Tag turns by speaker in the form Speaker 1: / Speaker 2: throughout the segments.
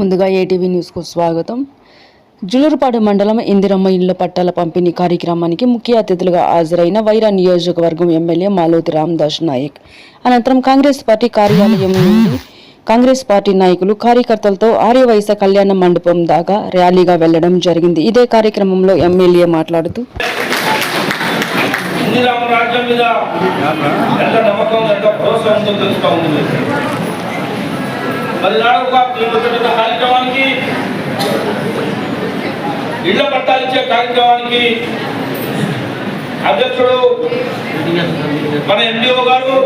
Speaker 1: ముందుగా ఏటీవీ న్యూస్కు స్వాగతం. జులూరుపాడు మండలం ఇందిరమ్మ ఇళ్ళ పట్టాల పంపిణీ కార్యక్రమానికి ముఖ్య అతిథులుగా హాజరైన వైరా నియోజకవర్గం ఎమ్మెల్యే మాలోతి రామదాస్ నాయక్. అనంతరం కాంగ్రెస్ పార్టీ కార్యాలయం నుండి కాంగ్రెస్ పార్టీ నాయకులు కార్యకర్తలతో ఆర్యవైశ్య కళ్యాణ మండపం దాకా ర్యాలీగా వెళ్ళడం జరిగింది. ఇదే కార్యక్రమంలో ఎమ్మెల్యే మాట్లాడుతూ
Speaker 2: ఇందిరామ రాజ్యం మీద ఎంత నమ్మకం ఎంత భరోసా ఉందో తెలుస్తూ ఉంది. మరి కార్యక్రమానికి ఇళ్ళ పట్టాలు ఇచ్చే కార్యక్రమానికి అధ్యక్షుడు మన ఎండిఓ గారు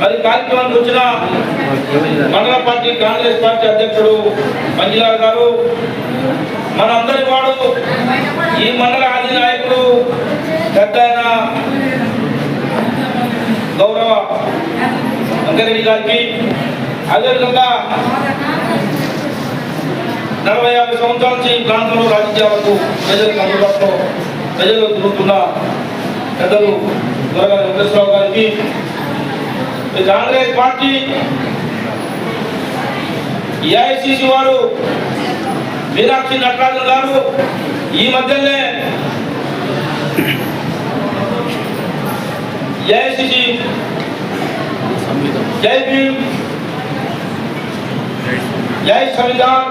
Speaker 2: మరి కార్యక్రమానికి వచ్చిన మండల పార్టీ కాంగ్రెస్ పార్టీ అధ్యక్షుడు మంజులాల్ గారు మన అందరి వాడు ఈ మండల ఆది నాయకుడు పెద్ద గౌరవ వెంకరెడ్డి గారికి అదేవిధంగా నలభై యాభై సంవత్సరాల నుంచి ఈ ప్రాంతంలో రాజకీయాలకు ప్రజలకు అందుబాటులో ప్రజలు తిరుగుతున్న పెద్దలు త్వరగా వెంకటేశ్వరరావు గారికి కాంగ్రెస్ పార్టీ ఏఐసిసి వారు మీనాక్షి నటరాజన్ గారు ఈ మధ్యనే ఏఐసిసి జై భీమ్ జై సంవిధాన్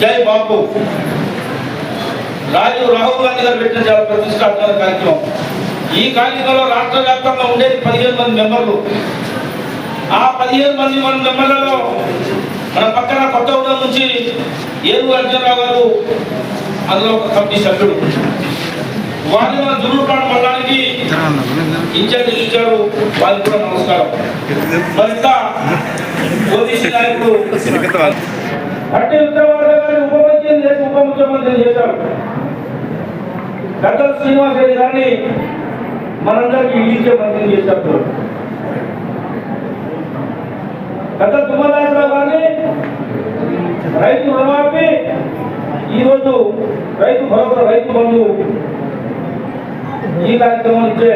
Speaker 2: జై బాపు. రాజు రాహుల్ గాంధీ గారు పెట్టిన చాలా ప్రతిష్టాత్మక కార్యక్రమం. ఈ కార్యక్రమంలో రాష్ట్ర వ్యాప్తంగా ఉండేది పదిహేను మంది మెంబర్లు. ఆ పదిహేను మంది మన మెంబర్లలో మన పక్కన కొత్త ఊళ్ళ నుంచి ఏరు అర్జునరావు గారు అందులో ఒక కమిటీ సభ్యుడు. వారిని మన దుర్లుపాడు మండలానికి ఇన్ఛార్జ్ ఇచ్చారు వారికి కూడా నమస్కారం. మరింత ఓబీసీ నాయకుడు అట్టి ఉత్తరవాద గారిని ఉప ముఖ్యమంత్రి చేసి ఉప ముఖ్యమంత్రి చేశారు. గద్దల శ్రీనివాస్ రెడ్డి గారిని మనందరికీ ఇల్లించే మంత్రి చేశారు గత తుమ్మనాయకరావు గారిని రైతు రుణమాఫీ ఈరోజు రైతు భరోసా రైతు బంధు ఈ కార్యక్రమం ఇచ్చే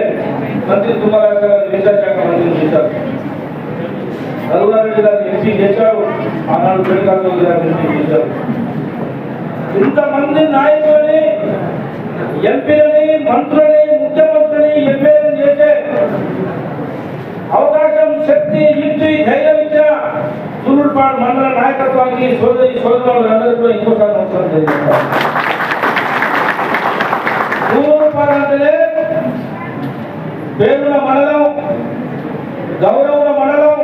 Speaker 2: మంత్రి తుమ్మరాజు గారు విద్యాశాఖ మంత్రిని చేశారు. రఘునారెడ్డి గారు ఎంపీ చేశారు. ఆనాడు పెళ్ళికారు గారు ఎంపీ చేశారు. ఇంతమంది నాయకులని ఎంపీలని మంత్రులని ముఖ్యమంత్రిని ఎంపీలను చేసే అవకాశం శక్తి ఇచ్చి ధైర్యం ఇచ్చిన సూర్యుడిపాడు మండల నాయకత్వానికి సోదరి సోదరులందరికీ కూడా ఇంకోసారి నమస్కారం ప్రాంతాలే దేవుల మండలం గౌరవుల మండలం